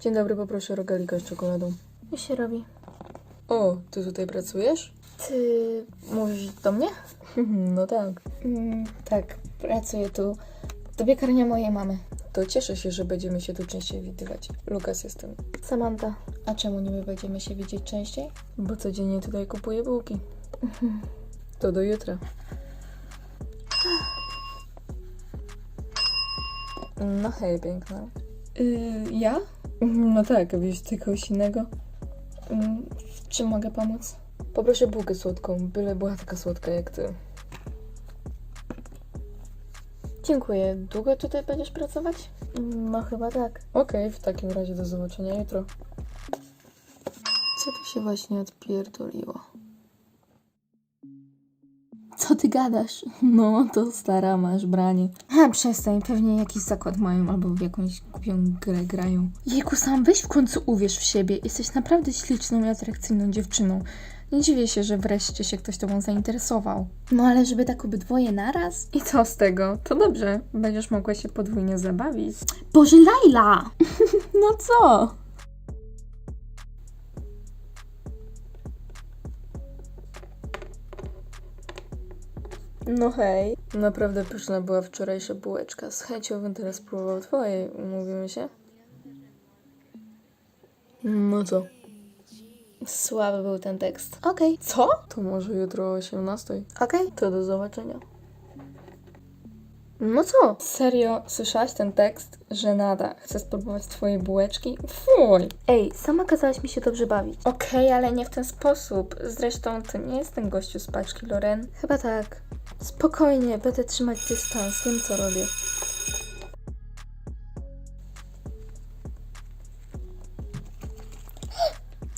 Dzień dobry, poproszę rogalika z czekoladą. Już się robi. O, ty tutaj pracujesz? Ty mówisz do mnie? No tak. Mm, tak, pracuję tu. To piekarnia mojej mamy. To cieszę się, że będziemy się tu częściej widywać. Lukas jestem. Samanta. A czemu niby będziemy się widzieć częściej? Bo codziennie tutaj kupuję bułki. To do jutra. No hej, piękna. Yy, ja? No tak, wiesz ty kogoś innego? Mm, w czym mogę pomóc? Poproszę bułkę słodką, byle była taka słodka jak ty. Dziękuję. Długo tutaj będziesz pracować? No chyba tak. Okej, w takim razie do zobaczenia jutro. Co tu się właśnie odpierdoliło? Co ty gadasz? No, to stara masz branie. Ha, przestań. Pewnie jakiś zakład mają albo w jakąś głupią grę grają. Jejku, sam weź w końcu uwierz w siebie. Jesteś naprawdę śliczną i atrakcyjną dziewczyną. Nie dziwię się, że wreszcie się ktoś tobą zainteresował. No ale żeby tak obydwoje naraz? I co z tego? To dobrze, będziesz mogła się podwójnie zabawić. Boże, Laila! No co? No hej. Naprawdę pyszna była wczorajsza bułeczka. Z chęcią bym teraz spróbował twojej. Umówimy się? No co? Słaby był ten tekst. Okej. Co? To może jutro o 18. Okej. To do zobaczenia. No co? Serio? Słyszałaś ten tekst? Żenada. Chcę spróbować twojej bułeczki? Fuj! Ej, sama kazałaś mi się dobrze bawić. Okej, ale nie w ten sposób. Zresztą to nie jest ten gościu z paczki Loren. Chyba tak. Spokojnie, będę trzymać dystans, wiem co robię.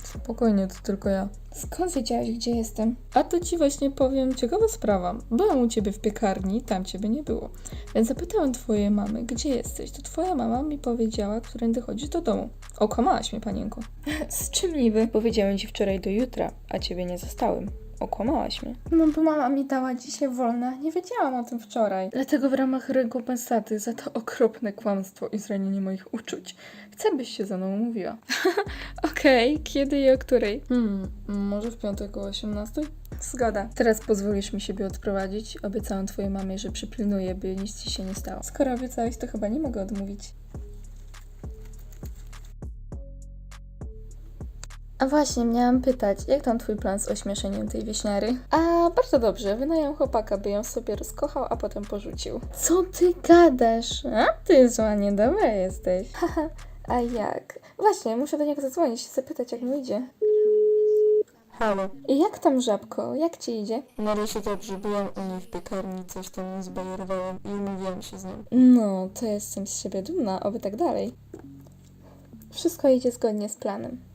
Spokojnie, to tylko ja. Skąd wiedziałaś, gdzie jestem? A to ci właśnie powiem ciekawa sprawa. Byłam u ciebie w piekarni, tam ciebie nie było. Więc zapytałam twojej mamy, gdzie jesteś. To twoja mama mi powiedziała, którędy chodzisz do domu. Okłamałaś mnie, panienko. Z czym niby? Powiedziałem ci wczoraj do jutra, a ciebie nie zostałem. Okłamałaś mnie. No bo mama mi dała dzisiaj wolne. Nie wiedziałam o tym wczoraj. Dlatego w ramach rekompensaty za to okropne kłamstwo i zranienie moich uczuć chcę, byś się ze mną umówiła. Okej, kiedy i o której? Hmm, może w piątek o 18? Zgoda. Teraz pozwolisz mi siebie odprowadzić. Obiecałam twojej mamie, że przypilnuję, by nic ci się nie stało. Skoro obiecałeś, to chyba nie mogę odmówić. A właśnie, miałam pytać, jak tam twój plan z ośmieszeniem tej wieśniary? A, bardzo dobrze, wynajął chłopaka, by ją sobie rozkochał, a potem porzucił. Co ty gadasz? A, ty zła niedobra jesteś. Haha, a jak? Właśnie, muszę do niego zadzwonić i zapytać, jak mu idzie. Halo. I jak tam, żabko? Jak ci idzie? Na razie dobrze, byłam u niej w piekarni, coś tam zbajerowałam i umówiłam się z nią. No, to jestem z siebie dumna, oby tak dalej. Wszystko idzie zgodnie z planem.